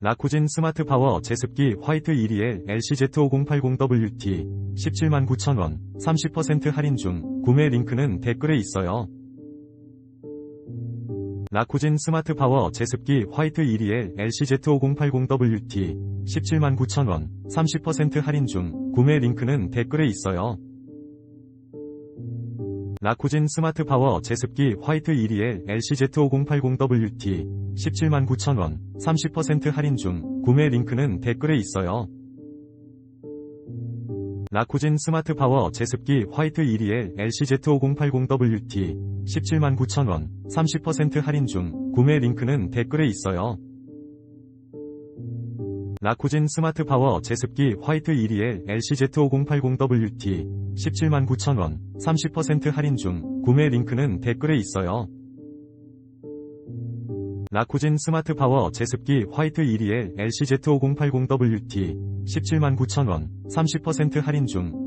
라쿠진 스마트 파워 제습기 화이트 1위에 LCZ5080WT 17만 9천원 30% 할인 중 구매 링크는 댓글에 있어요. 라쿠진 스마트 파워 제습기 화이트 1위에 LCZ5080WT 17만 9천원 30% 할인 중 구매 링크는 댓글에 있어요. 라쿠진 스마트 파워 제습기 화이트 1위에 LCZ5080WT 17만 9천원 30% 할인 중 구매 링크는 댓글에 있어요. 라쿠진 스마트 파워 제습기 화이트 1위에 LCZ5080WT 17만 9천원 30% 할인 중 구매 링크는 댓글에 있어요. 라쿠진 스마트 파워 제습기 화이트 1위에 LCZ5080WT 17만 9천원 30% 할인 중 구매 링크는 댓글에 있어요. 라쿠진 스마트 파워 제습기 화이트 1위에 LCZ5080WT 17만 9천원 30% 할인 중